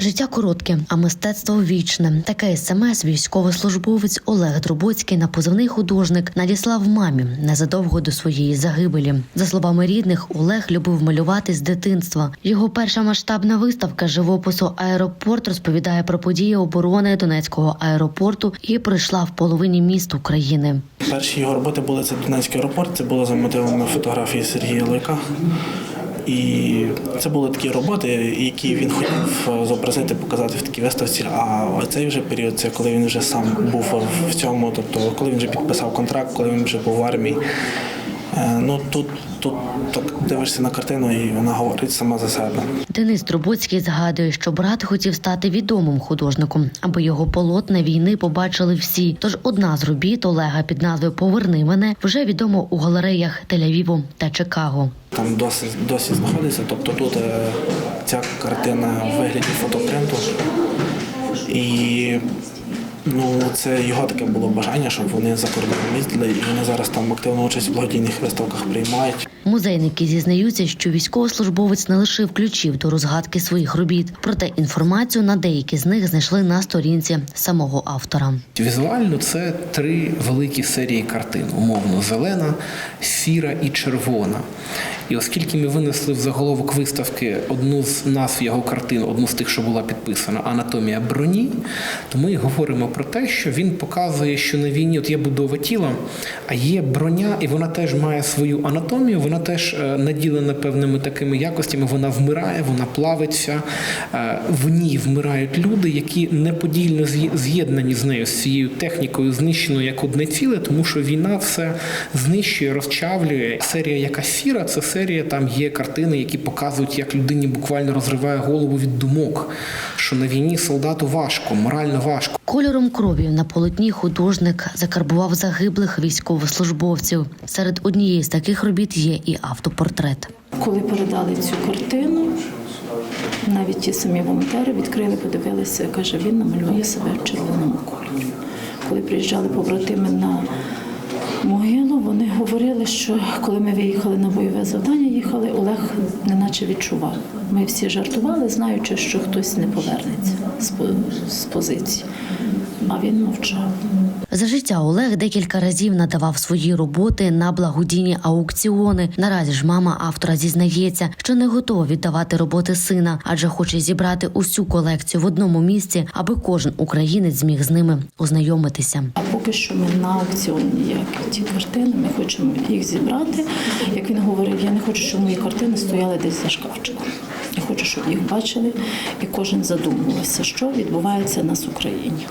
Життя коротке, а мистецтво вічне. Таке смс військовослужбовець Олег Дробоцький на позивний художник надіслав мамі незадовго до своєї загибелі. За словами рідних, Олег любив малювати з дитинства. Його перша масштабна виставка живопису Аеропорт розповідає про події оборони Донецького аеропорту і пройшла в половині міст України. Перші його роботи були це Донецький аеропорт, це було за мотивами фотографії Сергія Лика. І це були такі роботи, які він хотів е, зобразити, показати в такій виставці. А цей вже період, це коли він вже сам був в цьому, тобто коли він вже підписав контракт, коли він вже був в армії. Е, Ну тут, тут так дивишся на картину, і вона говорить сама за себе. Денис Трубоцький згадує, що брат хотів стати відомим художником, аби його полотна війни побачили всі. Тож одна з робіт Олега під назвою Поверни мене вже відомо у галереях Тель-Авіву та Чикаго. Там досі, досі знаходиться. Тобто тут е, ця картина в вигляді фотопринту. І ну, це його таке було бажання, щоб вони за кордоном їздили, і вони зараз там активну участь в благодійних виставках приймають. Музейники зізнаються, що військовослужбовець не лише ключів до розгадки своїх робіт, проте інформацію на деякі з них знайшли на сторінці самого автора. Візуально це три великі серії картин: умовно зелена, сіра і червона. І оскільки ми винесли в заголовок виставки одну з назв його картин, одну з тих, що була підписана Анатомія броні, то ми говоримо про те, що він показує, що на війні от є будова тіла, а є броня, і вона теж має свою анатомію, вона теж е, наділена певними такими якостями. Вона вмирає, вона плавиться. Е, В ній вмирають люди, які неподільно з'єднані з нею, з цією технікою, знищено як одне ціле, тому що війна все знищує, розчавлює. Серія яка сіра, це серія, там є картини, які показують, як людині буквально розриває голову від думок, що на війні солдату важко, морально важко. Кольором крові на полотні художник закарбував загиблих військовослужбовців. Серед однієї з таких робіт є і автопортрет. Коли передали цю картину, навіть ті самі волонтери відкрили, подивилися, каже, він намалює себе в червоному кольорі. Коли приїжджали побратими на могилу, вони говорили, що коли ми виїхали на бойове завдання, їхали, Олег неначе відчував. Ми всі жартували, знаючи, що хтось не повернеться з позиції. А він мовчав. За життя Олег декілька разів надавав свої роботи на благодійні аукціони. Наразі ж мама автора зізнається, що не готова віддавати роботи сина, адже хоче зібрати усю колекцію в одному місці, аби кожен українець зміг з ними ознайомитися. А поки що ми на аукціоні, як ті картини, ми хочемо їх зібрати. Як він говорив, я не хочу, щоб мої картини стояли десь за шкафчиком. Я хочу, щоб їх бачили, і кожен задумувався, що відбувається в нас в Україні.